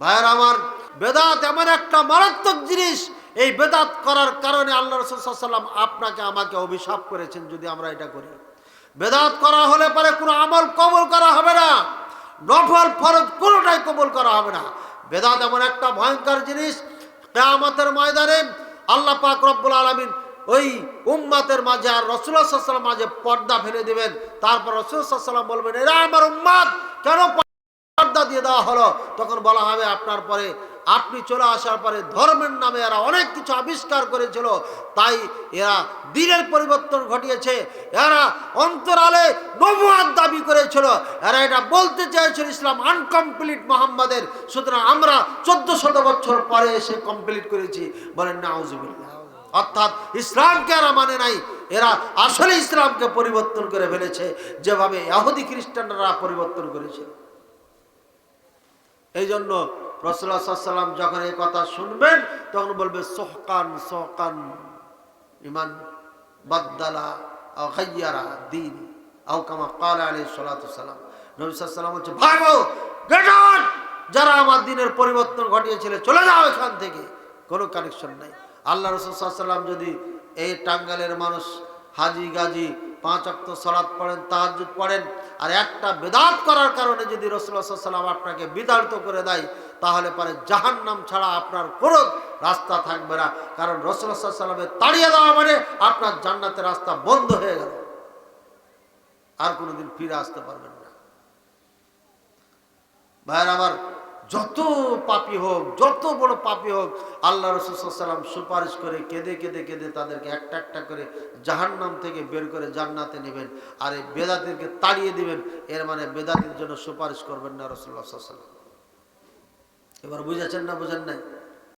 ভাইয়ের আমার, বেদাত এমন একটা মারাত্মক জিনিস, এই বেদাত করার কারণে আল্লাহ রসুল্লাম আপনাকে আমাকে অভিশাপ করেছেন যদি আমরা এটা করি। বেদাত করা হলে পরে কোনো আমল কবল করা হবে না, নফল ফরজ কোনোটাই কবল করা হবে না। বেদাত এমন একটা ভয়ঙ্কর জিনিস, কেয়ামতের ময়দানে আল্লাহ পাক রব্বুল আলমিন ওই উম্মাতের মাঝে আর রসুল্লাহ মাঝে পর্দা ফেলে দিবেন। তারপর রসুল্লাহ বলবেন, এরা আমার উম্মাদ, কেন পর্দা দিয়ে দেওয়া হলো। তখন বলা হবে, আপনার পরে আপনি চলে আসার পরে ধর্মের নামে এরা অনেক কিছু আবিষ্কার করেছিল। তাই এরা দিনের পরিবর্তন ঘটিয়েছে। এরা অন্তরালে নবুয়াদ দাবি করেছিল। এরা এটা বলতে চেয়েছিল, ইসলাম আনকমপ্লিট মোহাম্মদের। সুতরাং আমরা চোদ্দ শত বছর পরে এসে কমপ্লিট করেছি। বলেন না অর্থাৎ ইসলামকে এরা মানে নাই। এরা আসলে ইসলামকে পরিবর্তন করে ফেলেছে। যেভাবে ইয়াহুদি খ্রিস্টানরা পরিবর্তন করেছে। এই জন্য রসুল্লাহাম যখন এই কথা শুনবেন, তখন বলবে সোহকান সোহকান, ইমান বাদ্দালা খাইয়ারা দিন আউকামা কালা আলী সালাম। নবী সাল্লাম বলছে ভাগো গেট যারা আমার দিনের পরিবর্তন ঘটিয়েছিল, চলে যাও এখান থেকে। কোনো কানেকশন নাই। আল্লাহ রসুল্লাম যদি এই টাঙ্গালের মানুষ হাজি গাজি পাঁচ অক্ত সলাৎ পড়েন তাহাজুদ পড়েন, আর একটা বেদাত করার কারণে যদি রসুল্লাহ সাল্লাম আপনাকে বিতাড়িত করে দেয়, তাহলে পরে জাহান নাম ছাড়া আপনার কোনো রাস্তা থাকবে না। কারণ রসুল্লাহ সাল্লামের তাড়িয়ে দেওয়া মানে আপনার জান্নাতের রাস্তা বন্ধ হয়ে গেল। আর কোনোদিন ফিরে আসতে পারবেন না। ভাইয়ের আমার যত পাপি হোক, যত বড় পাপি হোক, আল্লাহ রসুলাম সুপারিশ করে কেঁদে কেঁদে কেঁদে তাদেরকে একটা একটা করে জাহান্নাম থেকে বের করে জান্নাতে নেবেন আর এই বেদাতিরকে তাড়িয়ে দিবেন। এর মানে বেদাতির জন্য সুপারিশ করবেন না রসুল্লাহ সাল্লাম এবার বুঝেছেন না বুঝেন নাই?